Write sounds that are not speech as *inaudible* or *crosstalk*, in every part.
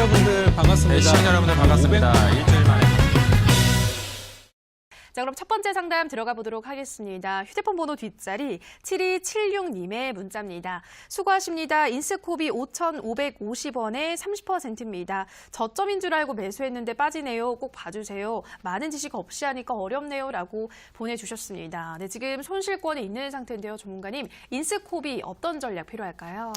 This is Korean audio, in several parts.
여러분들 반갑습니다. 네, 시청자 여러분들 반갑습니다. 일주일 만에. 자, 그럼 첫 번째 상담 들어가 보도록 하겠습니다. 휴대폰 번호 뒷자리 7276님의 문자입니다. 수고하십니다. 인스코비 5,550원에 30%입니다. 저점인 줄 알고 매수했는데 빠지네요. 꼭 봐주세요. 많은 지식 없이 하니까 어렵네요. 라고 보내주셨습니다. 네, 지금 손실권에 있는 상태인데요. 전문가님, 인스코비 어떤 전략 필요할까요?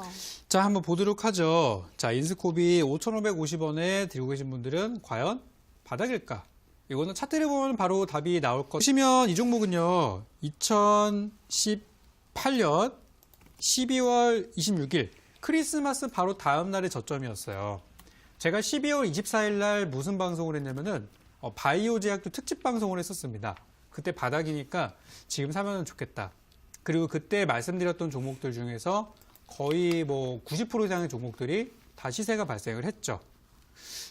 자, 한번 보도록 하죠. 자, 인스코비 5,550원에 들고 계신 분들은 과연 바닥일까? 이거는 차트를 보면 바로 답이 나올 것. 보시면 이 종목은요, 2018년 12월 26일 크리스마스 바로 다음 날의 저점이었어요. 제가 12월 24일 날 무슨 방송을 했냐면은 어, 바이오 제약도 특집 방송을 했었습니다. 그때 바닥이니까 지금 사면 좋겠다. 그리고 그때 말씀드렸던 종목들 중에서 거의 뭐 90% 이상의 종목들이 다 시세가 발생을 했죠.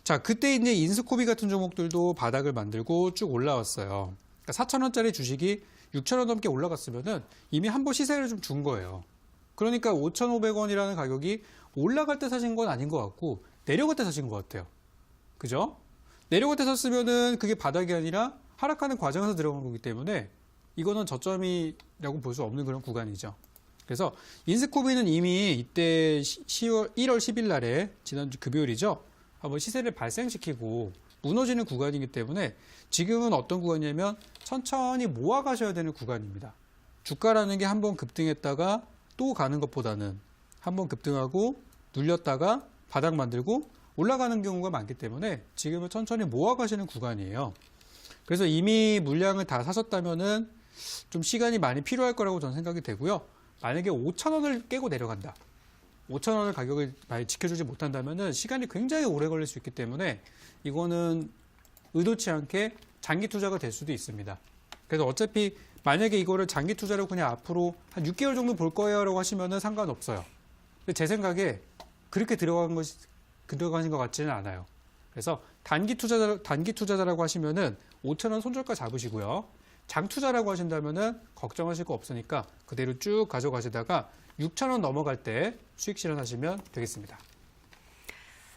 자, 그때 이제 인스코비 같은 종목들도 바닥을 만들고 쭉 올라왔어요. 그러니까 4,000원짜리 주식이 6,000원 넘게 올라갔으면은 이미 한 번 시세를 좀 준 거예요. 그러니까 5,500원이라는 가격이 올라갈 때 사신 건 아닌 것 같고 내려갈 때 사신 것 같아요. 그죠? 내려갈 때 샀으면은 그게 바닥이 아니라 하락하는 과정에서 들어간 거기 때문에 이거는 저점이라고 볼 수 없는 그런 구간이죠. 그래서 인스코비는 이미 이때 10월 1월 10일 날에 지난주 금요일이죠. 한번 시세를 발생시키고 무너지는 구간이기 때문에 지금은 어떤 구간이냐면 천천히 모아 가셔야 되는 구간입니다. 주가라는 게 한번 급등했다가 또 가는 것보다는 한번 급등하고 눌렸다가 바닥 만들고 올라가는 경우가 많기 때문에 지금은 천천히 모아 가시는 구간이에요. 그래서 이미 물량을 다 사셨다면은 좀 시간이 많이 필요할 거라고 저는 생각이 되고요. 만약에 5천 원을 깨고 내려간다. 5천 원을 가격을 많이 지켜주지 못한다면은 시간이 굉장히 오래 걸릴 수 있기 때문에 이거는 의도치 않게 장기 투자가 될 수도 있습니다. 그래서 어차피 만약에 이거를 장기 투자로 그냥 앞으로 한 6개월 정도 볼 거예요라고 하시면은 상관없어요. 제 생각에 그렇게 들어간 것이 들어가신 것 같지는 않아요. 그래서 단기 투자자 단기 투자자라고 하시면은 5천 원 손절가 잡으시고요. 장 투자라고 하신다면은 걱정하실 거 없으니까 그대로 쭉 가져가시다가 6천 원 넘어갈 때 수익 실현하시면 되겠습니다.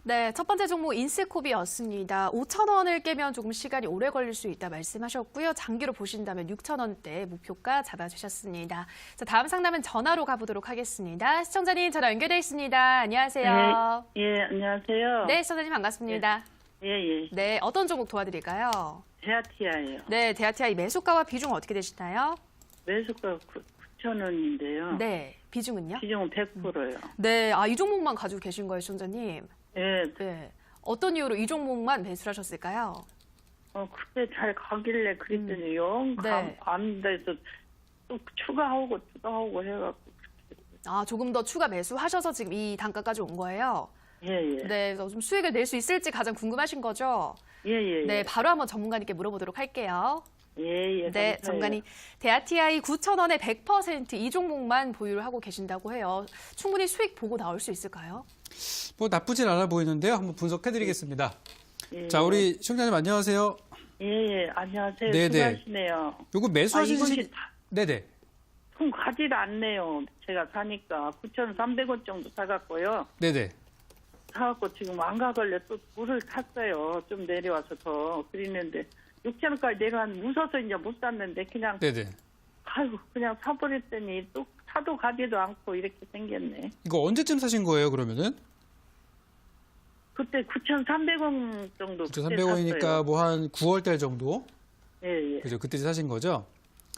네, 첫 번째 종목 인스코비였습니다. 5천 원을 깨면 조금 시간이 오래 걸릴 수 있다 말씀하셨고요. 장기로 보신다면 6천 원대 목표가 잡아주셨습니다. 자, 다음 상담은 전화로 가보도록 하겠습니다. 시청자님 전화 연결돼 있습니다. 안녕하세요. 예, 안녕하세요. 네, 시청자님 반갑습니다. 예, 예. 네, 어떤 종목 도와드릴까요? 대아티아예요. 네, 대아티아이 매수가와 비중 어떻게 되시나요? 매수가 9천 원인데요. 네, 비중은요? 비중은 100%요. 네, 아, 이 종목만 가지고 계신 거예요, 시청자님. 예, 네. 어떤 이유로 이 종목만 매수를 하셨을까요? 어, 그때 잘 가길래 그랬더니 영 네. 감, 안 돼서 또 추가하고 추가하고 해갖고. 아, 조금 더 추가 매수하셔서 지금 이 단가까지 온 거예요? 예, 예. 네, 그래서 좀 수익을 낼 수 있을지 가장 궁금하신 거죠? 예, 예. 네, 바로 한번 전문가님께 물어보도록 할게요. 예, 예. 네, 감사해요. 전문가님. 대아티아이 9,000원에 100%이 종목만 보유를 하고 계신다고 해요. 충분히 수익 보고 나올 수 있을까요? 뭐 나쁘진 않아 보이는데요. 한번 분석해드리겠습니다. 예, 자, 우리 시청자님 안녕하세요. 예, 예. 안녕하세요. 네, 네. 수고하시네요. 요거 아, 매수하신 이것이 시기 다- 네네. 통 가지를 않네요. 제가 사니까 9,300원 정도 사갖고요. 네네. 사갖고 지금 안 가걸래 또 물을 탔어요. 좀 내려와서 더 그랬는데 6천 원까지 내려왔는데 무서워서 이제 못 샀는데 그냥 네네. 아이고 그냥 사버렸더니 또 사도 가지도 않고 이렇게 생겼네. 이거 언제쯤 사신 거예요, 그러면은? 그때 9,300원 정도. 그때 9,300원이니까 샀어요. 뭐한 9월 달 정도? 예, 예. 그죠? 그때 사신 거죠?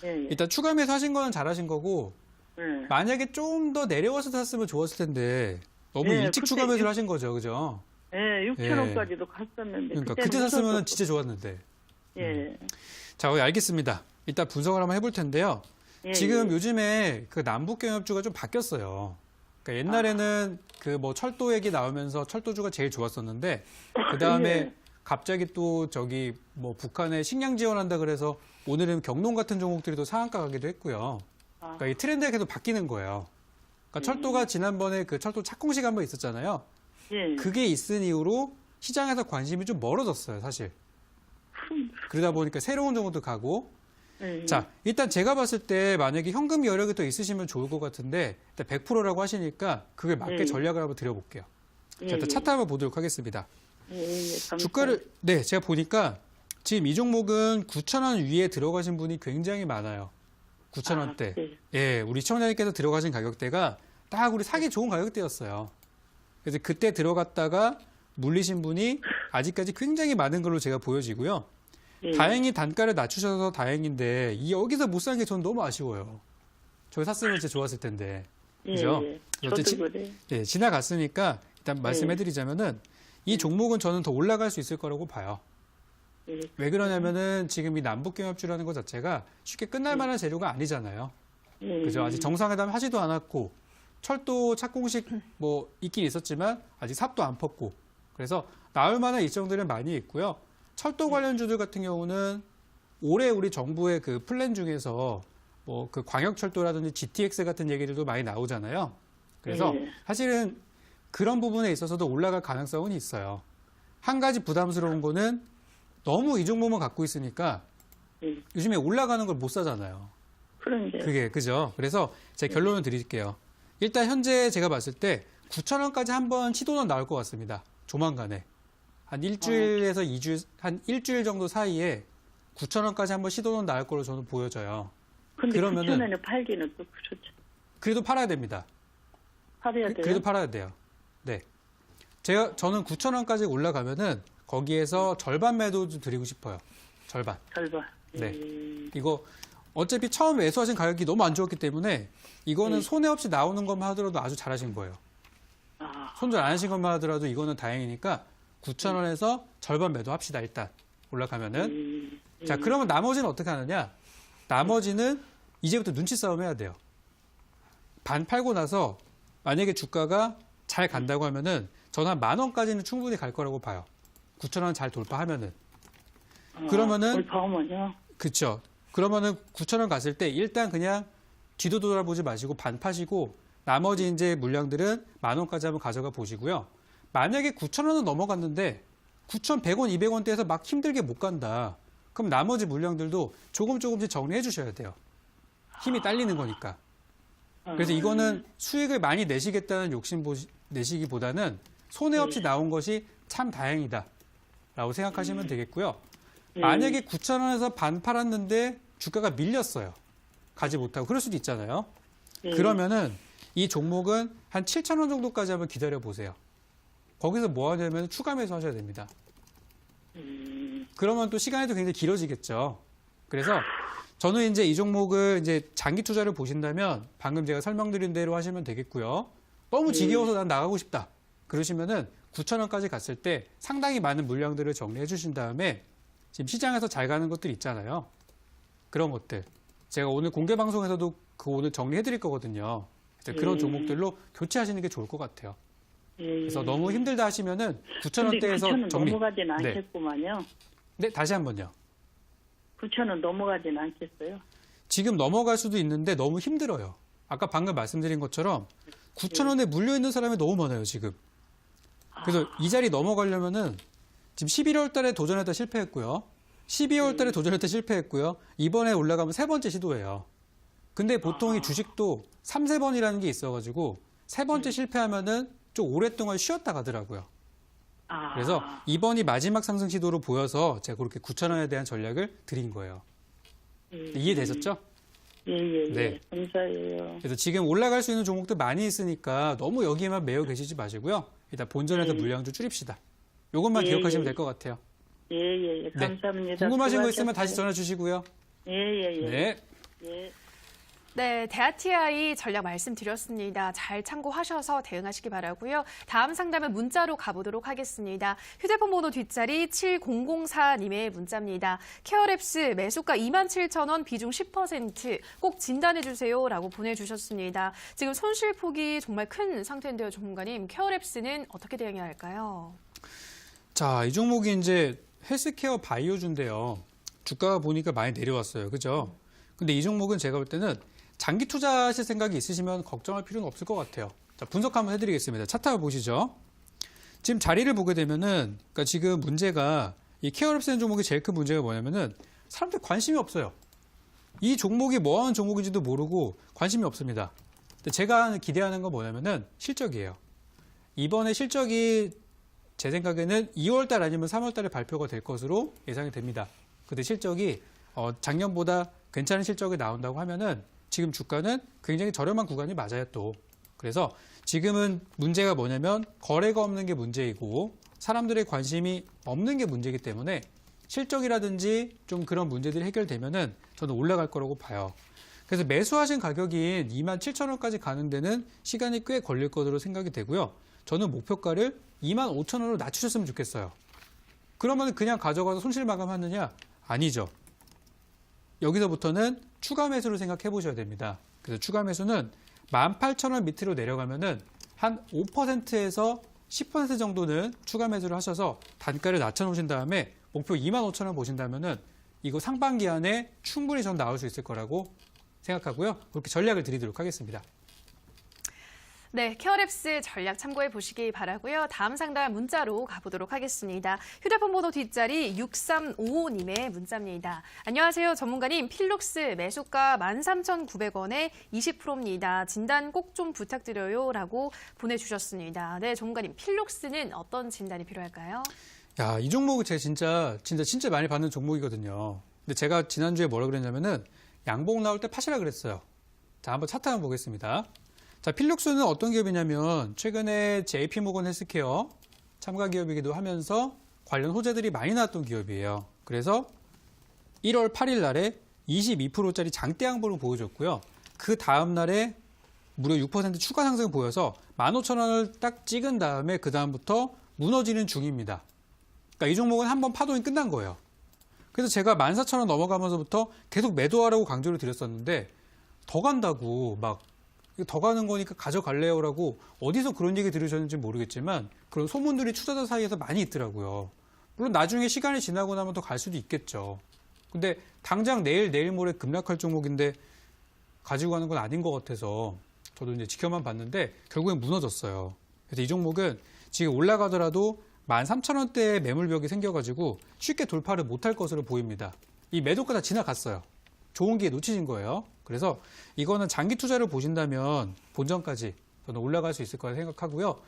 예, 예. 일단 추가 매수하신 거는 잘하신 거고, 예. 만약에 좀 더 내려와서 샀으면 좋았을 텐데, 너무 예, 일찍 그때 추가 매수를 육- 하신 거죠, 그죠? 예, 6천원까지도 갔었는데. 그러니까 그때는 그때 샀으면 진짜 좋았는데. 예. 자, 우리 알겠습니다. 일단 분석을 한번 해볼 텐데요. 예, 지금 예. 요즘에 그 남북 경협주가 좀 바뀌었어요. 그러니까 옛날에는 그뭐 철도 얘기 나오면서 철도주가 제일 좋았었는데 *laughs* 그 다음에 예. 갑자기 또 저기 뭐 북한에 식량 지원한다 그래서 오늘은 경농 같은 종목들이 또 상한가 가기도 했고요. 아. 그러니까 이 트렌드가 계속 바뀌는 거예요. 그러니까 철도가 지난번에 그 철도 착공식 한번 있었잖아요. 예. 그게 있은 이후로 시장에서 관심이 좀 멀어졌어요, 사실. 그러다 보니까 새로운 종목도 가고 예. 자, 일단 제가 봤을 때 만약에 현금 여력이 더 있으시면 좋을 것 같은데 일단 100%라고 하시니까 그게 맞게 예. 전략을 한번 드려볼게요. 예, 자, 일단 예. 차트 한번 보도록 하겠습니다. 예, 예. 주가를 네 제가 보니까 지금 이 종목은 9천 원 위에 들어가신 분이 굉장히 많아요. 9천 원대. 아, 네. 예, 우리 시청자님께서 들어가신 가격대가 딱 우리 사기 좋은 가격대였어요. 그래서 그때 들어갔다가 물리신 분이 아직까지 굉장히 많은 걸로 제가 보여지고요. 예. 다행히 단가를 낮추셔서 다행인데 이 여기서 못 산게 저는 너무 아쉬워요. 저기 샀으면 진짜 좋았을 텐데. 예, 그죠? 예. 저도 그래. 예, 지나갔으니까 일단 네. 말씀해드리자면은 이 종목은 저는 더 올라갈 수 있을 거라고 봐요. 예. 왜 그러냐면은 지금 이 남북경협주라는 것 자체가 쉽게 끝날 네. 만한 재료가 아니잖아요. 예. 그죠? 아직 정상회담 하지도 않았고 철도 착공식 뭐 있긴 있었지만 아직 삽도 안 펐고 그래서 나올 만한 일정들은 많이 있고요. 철도 관련주들 같은 경우는 올해 우리 정부의 그 플랜 중에서 뭐 그 광역철도라든지 GTX 같은 얘기들도 많이 나오잖아요. 그래서 네. 사실은 그런 부분에 있어서도 올라갈 가능성은 있어요. 한 가지 부담스러운 거는 너무 이 종목만 갖고 있으니까 예. 요즘에 올라가는 걸 못 사잖아요. 그런 게 그게 그죠. 그래서 제 결론을 드릴게요. 일단 현재 제가 봤을 때 9천 원까지 한번 시도는 나올 것 같습니다. 조만간에 한 일주일에서 이 2주 한 일주일 정도 사이에 9천 원까지 한번 시도는 나올 걸로 저는 보여져요. 근데 그러면은- 9천 원에 팔기는 또 그렇죠. 그래도 팔아야 됩니다. 팔아야 그- 돼요. 그래도 팔아야 돼요. 네. 제가 저는 9천 원까지 올라가면은 거기에서 절반 매도 좀 드리고 싶어요. 절반. 절반. 네. 예. 이거 어차피 처음 매수하신 가격이 너무 안 좋았기 때문에 이거는 네. 손해 없이 나오는 것만 하더라도 아주 잘하신 거예요. 아, 손절 안 하신 것만 하더라도 이거는 다행이니까 9,000원에서 절반 매도합시다, 일단. 올라가면은. 예. 자, 그러면 나머지는 어떻게 하느냐? 나머지는 이제부터 눈치 싸움 해야 돼요. 반 팔고 나서 만약에 주가가 잘 간다고 하면은 저는 한 만 원까지는 충분히 갈 거라고 봐요. 9,000원 잘 돌파하면은. 아, 그러면은- 돌파하면요. 그쵸. 그러면은 9,000원 갔을 때 일단 그냥 뒤도 돌아보지 마시고 반 파시고 나머지 이제 물량들은 만 원까지 한번 가져가 보시고요. 만약에 9,000원은 넘어갔는데 9,100원, 200원대에서 막 힘들게 못 간다. 그럼 나머지 물량들도 조금 조금씩 정리해 주셔야 돼요. 힘이 딸리는 거니까. 그래서 아, 이거는 수익을 많이 내시겠다는 욕심 내시기보다는 손해 없이 나온 것이 참 다행이다. 라고 생각하시면 되겠고요. 예. 만약에 9,000원에서 반 팔았는데 주가가 밀렸어요. 가지 못하고. 그럴 수도 있잖아요. 예. 그러면은 이 종목은 한 7,000원 정도까지 한번 기다려 보세요. 거기서 뭐 하냐면 추가 매수 하셔야 됩니다. 음, 그러면 또 시간이 또 굉장히 길어지겠죠. 그래서 저는 이제 이 종목을 이제 장기 투자를 보신다면 방금 제가 설명드린 대로 하시면 되겠고요. 너무 지겨워서 난 나가고 싶다. 그러시면은 9,000원까지 갔을 때 상당히 많은 물량들을 정리해 주신 다음에 지금 시장에서 잘 가는 것들 있잖아요. 그런 것들. 제가 오늘 공개 방송에서도 그 오늘 정리해 드릴 거거든요. 그래서 그런 음. 종목들로 교체하시는 게 좋을 것 같아요. 예. 그래서 너무 힘들다 하시면은 9,000원대에서 9천원 정리. 넘어가진 네. 않겠구만요. 네, 다시 한번요. 9천원 넘어가진 않겠어요. 지금 넘어갈 수도 있는데 너무 힘들어요. 아까 방금 말씀드린 것처럼 9천 원에 물려 있는 사람이 너무 많아요 지금. 그래서 이 자리 넘어가려면은 지금 11월 달에 도전했다 실패했고요. 12월 달에 도전했다 실패했고요. 이번에 올라가면 세 번째 시도예요. 근데 보통 이 주식도 3, 세 번이라는 게 있어가지고 세 번째 실패하면은 좀 오랫동안 쉬었다 가더라고요. 아, 그래서 이번이 마지막 상승 시도로 보여서 제가 그렇게 9천 원에 대한 전략을 드린 거예요. 예. 이해되셨죠? 예, 예, 예. 네. 감사해요. 그래서 지금 올라갈 수 있는 종목들 많이 있으니까 너무 여기에만 매여 계시지 마시고요. 일단 본전에서 네. 물량 좀 줄입시다. 이것만 예, 기억하시면 예. 될것 같아요. 예, 예, 예. 네. 감사합니다. 궁금하신 거 있으면 수고하셨어요. 다시 전화 주시고요. 예, 예, 예. 네. 예. 네, 대아TI 전략 말씀드렸습니다. 잘 참고하셔서 대응하시기 바라고요. 다음 상담은 문자로 가보도록 하겠습니다. 휴대폰 번호 뒷자리 7004님의 문자입니다. 케어랩스 매수가 27,000원 비중 10%꼭 진단해 주세요 라고 보내주셨습니다. 지금 손실폭이 정말 큰 상태인데요, 전문가님. 케어랩스는 어떻게 대응해야 할까요? 자, 이 종목이 이제 헬스케어 바이오주인데요. 주가가 보니까 많이 내려왔어요. 그죠? 근데 이 종목은 제가 볼 때는 장기 투자하실 생각이 있으시면 걱정할 필요는 없을 것 같아요. 자, 분석 한번 해드리겠습니다. 차트를 보시죠. 지금 자리를 보게 되면은, 그러니까 지금 문제가 이 케어랩스는 종목이 제일 큰 문제가 뭐냐면은 사람들 관심이 없어요. 이 종목이 뭐 하는 종목인지도 모르고 관심이 없습니다. 제가 기대하는 건 뭐냐면은 실적이에요. 이번에 실적이 제 생각에는 2월 달 아니면 3월 달에 발표가 될 것으로 예상이 됩니다. 근데 실적이 어, 작년보다 괜찮은 실적이 나온다고 하면은 지금 주가는 굉장히 저렴한 구간이 맞아요 또. 그래서 지금은 문제가 뭐냐면 거래가 없는 게 문제이고 사람들의 관심이 없는 게 문제이기 때문에 실적이라든지 좀 그런 문제들이 해결되면은 저는 올라갈 거라고 봐요. 그래서 매수하신 가격인 2만 7천 원까지 가는 데는 시간이 꽤 걸릴 것으로 생각이 되고요. 저는 목표가를 2만 5천 원으로 낮추셨으면 좋겠어요. 그러면 그냥 가져가서 손실 마감하느냐? 아니죠. 여기서부터는 추가 매수를 생각해 보셔야 됩니다. 그래서 추가 매수는 18,000원 밑으로 내려가면은 한 5%에서 10% 정도는 추가 매수를 하셔서 단가를 낮춰 놓으신 다음에 목표 25,000원 보신다면은 이거 상반기 안에 충분히 전 나올 수 있을 거라고 생각하고요. 그렇게 전략을 드리도록 하겠습니다. 네, 케어랩스 전략 참고해 보시기 바라고요. 다음 상담 문자로 가보도록 하겠습니다. 휴대폰 번호 뒷자리 6355님의 문자입니다. 안녕하세요, 전문가님. 필룩스 매수가 13,900원에 20%입니다. 진단 꼭 좀 부탁드려요. 라고 보내주셨습니다. 네, 전문가님. 필룩스는 어떤 진단이 필요할까요? 야, 이 종목은 제가 진짜, 진짜, 진짜 많이 받는 종목이거든요. 근데 제가 지난주에 뭐라 그랬냐면은 양봉 나올 때 파시라 그랬어요. 자, 한번 차트 한번 보겠습니다. 자, 필룩스는 어떤 기업이냐면 최근에 JP 모건 헬스케어 참가 기업이기도 하면서 관련 호재들이 많이 나왔던 기업이에요. 그래서 1월 8일 날에 22%짜리 장대 양봉을 보여줬고요. 그 다음 날에 무려 6% 추가 상승을 보여서 15,000원을 딱 찍은 다음에 그 다음부터 무너지는 중입니다. 그러니까 이 종목은 한 번 파동이 끝난 거예요. 그래서 제가 14,000원 넘어가면서부터 계속 매도하라고 강조를 드렸었는데 더 간다고 막 더 가는 거니까 가져갈래요라고 어디서 그런 얘기 들으셨는지 모르겠지만 그런 소문들이 투자자 사이에서 많이 있더라고요. 물론 나중에 시간이 지나고 나면 더 갈 수도 있겠죠. 근데 당장 내일 내일 모레 급락할 종목인데 가지고 가는 건 아닌 것 같아서 저도 이제 지켜만 봤는데 결국엔 무너졌어요. 그래서 이 종목은 지금 올라가더라도 13,000원대의 매물벽이 생겨가지고 쉽게 돌파를 못할 것으로 보입니다. 이 매도가 다 지나갔어요. 좋은 기회 놓치신 거예요. 그래서 이거는 장기 투자를 보신다면 본전까지 저는 올라갈 수 있을 거라 생각하고요.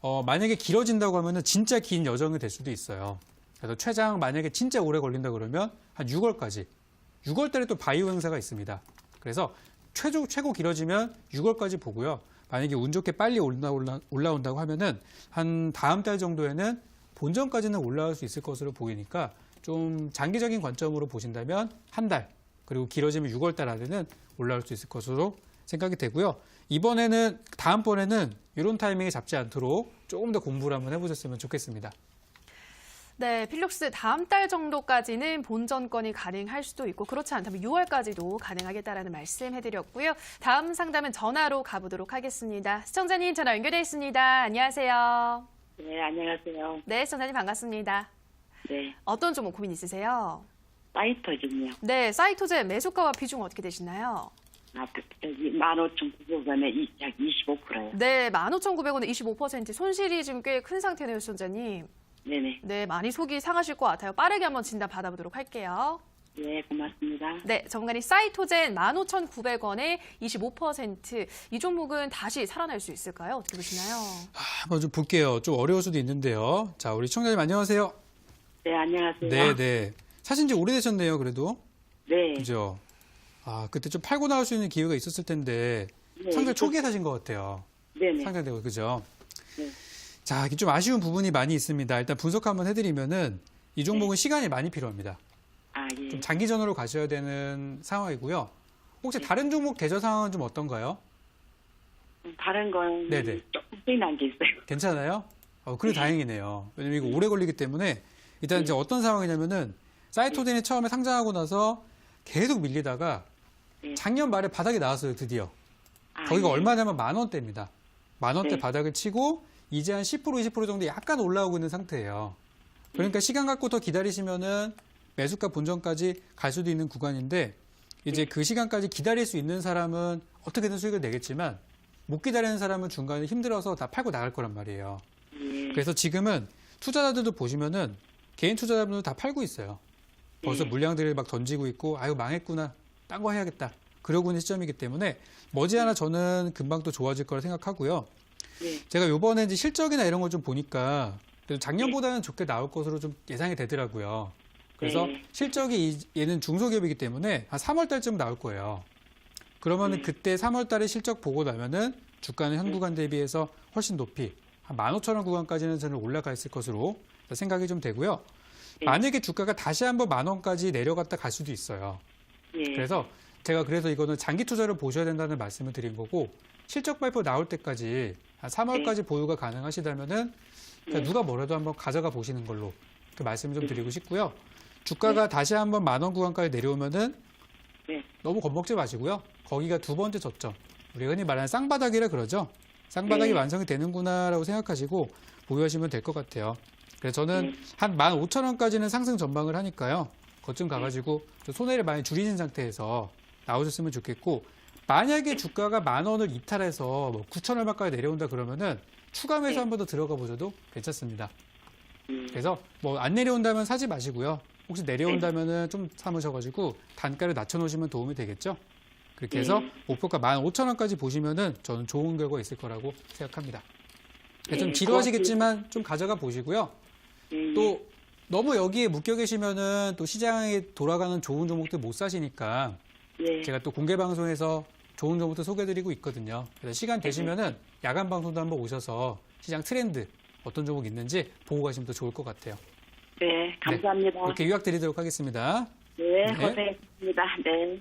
어, 만약에 길어진다고 하면은 진짜 긴 여정이 될 수도 있어요. 그래서 최장 만약에 진짜 오래 걸린다 그러면 한 6월까지. 6월 달에 또 바이오 행사가 있습니다. 그래서 최고, 최고 길어지면 6월까지 보고요. 만약에 운 좋게 빨리 올라, 올라, 올라온다고 하면은 한 다음 달 정도에는 본전까지는 올라갈 수 있을 것으로 보이니까 좀 장기적인 관점으로 보신다면 한 달, 그리고 길어지면 6월 달 안에는 올라올 수 있을 것으로 생각이 되고요. 이번에는, 다음번에는 이런 타이밍에 잡지 않도록 조금 더 공부를 한번 해보셨으면 좋겠습니다. 네, 필룩스 다음 달 정도까지는 본전권이 가능할 수도 있고 그렇지 않다면 6월까지도 가능하겠다라는 말씀 해드렸고요. 다음 상담은 전화로 가보도록 하겠습니다. 시청자님 전화 연결돼 있습니다. 안녕하세요. 네, 안녕하세요. 네, 시청자님 반갑습니다. 네, 어떤 종목 고민 있으세요? 사이터즘요. 네, 사이토제 매수가와 비중 어떻게 되시나요? 아, 그, 여기 15,900원에 약 25%요. 네, 15,900원에 25% 손실이 지금 꽤 큰 상태네요, 시청자님. 네네. 네, 많이 속이 상하실 것 같아요. 빠르게 한번 진단 받아보도록 할게요. 네, 고맙습니다. 네, 전문가님 사이토젠 15,900원에 25%. 이 종목은 다시 살아날 수 있을까요? 어떻게 보시나요? 한번 좀 볼게요. 좀 어려울 수도 있는데요. 자, 우리 청자님 안녕하세요. 네, 안녕하세요. 네, 네. 사신 지 오래되셨네요, 그래도. 네, 그죠? 아, 그때 좀 팔고 나올 수 있는 기회가 있었을 텐데 네, 상당 초기에 사신 것 같아요. 네네. 상당되고 그죠? 네. 자, 이게 좀 아쉬운 부분이 많이 있습니다. 일단 분석 한번 해드리면은 이 네. 종목은 시간이 많이 필요합니다. 아, 예. 좀 장기전으로 가셔야 되는 상황이고요. 혹시 네. 다른 종목 계좌 상황은 좀 어떤가요? 다른 건 네네. 조금 끝난 게 있어요. 괜찮아요? 어, 그래 네. 다행이네요. 왜냐면 이거 오래 걸리기 때문에 일단 이제 어떤 상황이냐면은 사이토젠이 처음에 상장하고 나서 계속 밀리다가 네. 작년 말에 바닥에 나왔어요, 드디어. 아, 거기가 예. 얼마냐면 만 원대입니다. 만 원대 네. 바닥을 치고 이제 한 10% 20% 정도 약간 올라오고 있는 상태예요. 그러니까 시간 갖고 더 기다리시면은 매수가 본전까지 갈 수도 있는 구간인데 이제 네. 그 시간까지 기다릴 수 있는 사람은 어떻게든 수익을 내겠지만 못 기다리는 사람은 중간에 힘들어서 다 팔고 나갈 거란 말이에요. 예. 그래서 지금은 투자자들도 보시면은 개인 투자자분들 다 팔고 있어요. 벌써 네. 물량들을 막 던지고 있고 아유 망했구나 딴 거 해야겠다 그러고 있는 시점이기 때문에 머지않아 저는 금방 또 좋아질 거라 생각하고요. 네. 제가 요번에 이제 실적이나 이런 걸 좀 보니까 작년보다는 좋게 나올 것으로 좀 예상이 되더라고요. 그래서 네. 실적이 이- 얘는 중소기업이기 때문에 한 3월 달쯤 나올 거예요. 그러면은 그때 3월 달에 실적 보고 나면은 주가는 현 구간 대비해서 훨씬 높이 한 15,000원 구간까지는 저는 올라가 있을 것으로 생각이 좀 되고요. 네. 만약에 주가가 다시 한번 만 원까지 내려갔다 갈 수도 있어요. 예. 그래서 제가 그래서 이거는 장기 투자를 보셔야 된다는 말씀을 드린 거고 실적 발표 나올 때까지 한 3월까지 보유가 가능하시다면은 그러니까 네. 누가 뭐라도 한번 가져가 보시는 걸로 그 말씀을 좀 드리고 싶고요. 주가가 다시 한번 만 원 구간까지 내려오면은 네. 너무 겁먹지 마시고요. 거기가 두 번째 저점. 우리가 흔히 말하는 쌍바닥이라 그러죠. 쌍바닥이 네. 완성이 되는구나라고 생각하시고 보유하시면 될 것 같아요. 그래서 저는 네. 한 15,000원까지는 상승 전망을 하니까요. 거쯤 가가지고 좀 손해를 많이 줄이는 상태에서 나오셨으면 좋겠고 만약에 주가가 만 원을 이탈해서 뭐 9천 얼마까지 내려온다 그러면은 추가 매수 네. 한번 더 들어가 보셔도 괜찮습니다. 음. 그래서 뭐 안 내려온다면 사지 마시고요. 혹시 내려온다면은 좀 삼으셔가지고 단가를 낮춰놓으시면 도움이 되겠죠. 그렇게 해서 네. 목표가 15,000원까지 보시면은 저는 좋은 결과 있을 거라고 생각합니다. 좀 네, 지루하시겠지만 좀 가져가 보시고요. 예, 또 너무 여기에 묶여 계시면은 또 시장에 돌아가는 좋은 종목들 못 사시니까 예. 제가 또 공개 방송에서 좋은 종목들 소개드리고 있거든요. 그래서 시간 되시면은 야간 방송도 한번 오셔서 시장 트렌드 어떤 종목 있는지 보고 가시면 더 좋을 것 같아요. 네, 감사합니다. 이렇게 유약 드리도록 하겠습니다. 네, 네. 고생했습니다. 네.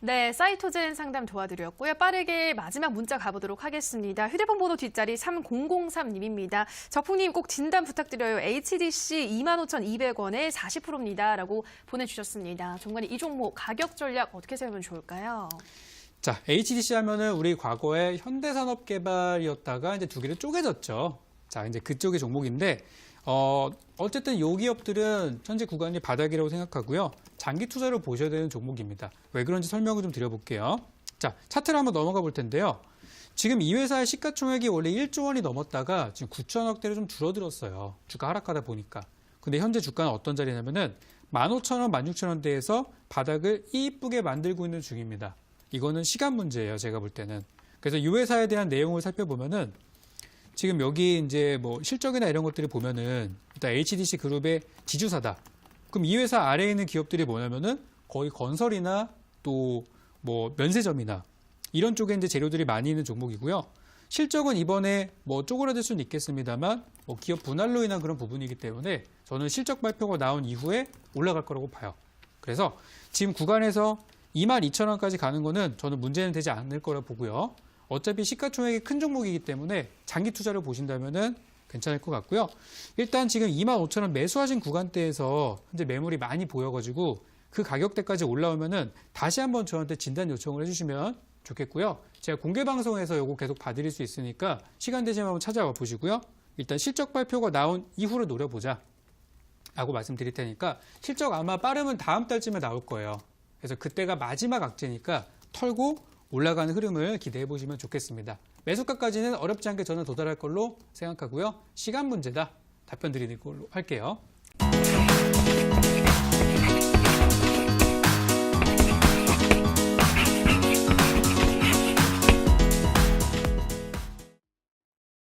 네, 사이토젠 상담 도와드렸고요. 빠르게 마지막 문자 가보도록 하겠습니다. 휴대폰 번호 뒷자리 3003님입니다. 적풍님 꼭 진단 부탁드려요. HDC 25,200원에 40%입니다. 라고 보내주셨습니다. 종관이 이 종목 가격 전략 어떻게 세우면 좋을까요? 자, HDC 하면은 우리 과거에 현대산업개발이었다가 이제 두 개를 쪼개졌죠. 자, 이제 그쪽의 종목인데, 어, 어쨌든 요 기업들은 현재 구간이 바닥이라고 생각하고요. 장기 투자를 보셔야 되는 종목입니다. 왜 그런지 설명을 좀 드려볼게요. 자, 차트를 한번 넘어가 볼 텐데요. 지금 이 회사의 시가총액이 원래 1조 원이 넘었다가 지금 9천억 대로 좀 줄어들었어요. 주가 하락하다 보니까. 근데 현재 주가는 어떤 자리냐면은 15,000원, 16,000원대에서 바닥을 이쁘게 만들고 있는 중입니다. 이거는 시간 문제예요, 제가 볼 때는. 그래서 이 회사에 대한 내용을 살펴보면은 지금 여기 이제 뭐 실적이나 이런 것들을 보면은 일단 HDC 그룹의 지주사다. 그럼 이 회사 아래에 있는 기업들이 뭐냐면은 거의 건설이나 또 뭐 면세점이나 이런 쪽에 이제 재료들이 많이 있는 종목이고요. 실적은 이번에 뭐 쪼그라들 수는 있겠습니다만 뭐 기업 분할로 인한 그런 부분이기 때문에 저는 실적 발표가 나온 이후에 올라갈 거라고 봐요. 그래서 지금 구간에서 22,000원까지 가는 거는 저는 문제는 되지 않을 거라 보고요. 어차피 시가총액이 큰 종목이기 때문에 장기 투자를 보신다면은 괜찮을 것 같고요. 일단 지금 25,000원 매수하신 구간대에서 현재 매물이 많이 보여가지고 그 가격대까지 올라오면은 다시 한번 저한테 진단 요청을 해주시면 좋겠고요. 제가 공개 방송에서 요거 계속 봐드릴 수 있으니까 시간 되시면 한번 찾아와 보시고요. 일단 실적 발표가 나온 이후로 노려보자. 라고 말씀드릴 테니까 실적 아마 빠르면 다음 달쯤에 나올 거예요. 그래서 그때가 마지막 악재니까 털고 올라가는 흐름을 기대해 보시면 좋겠습니다. 매수가까지는 어렵지 않게 저는 도달할 걸로 생각하고요. 시간 문제다. 답변 드리는 걸로 할게요.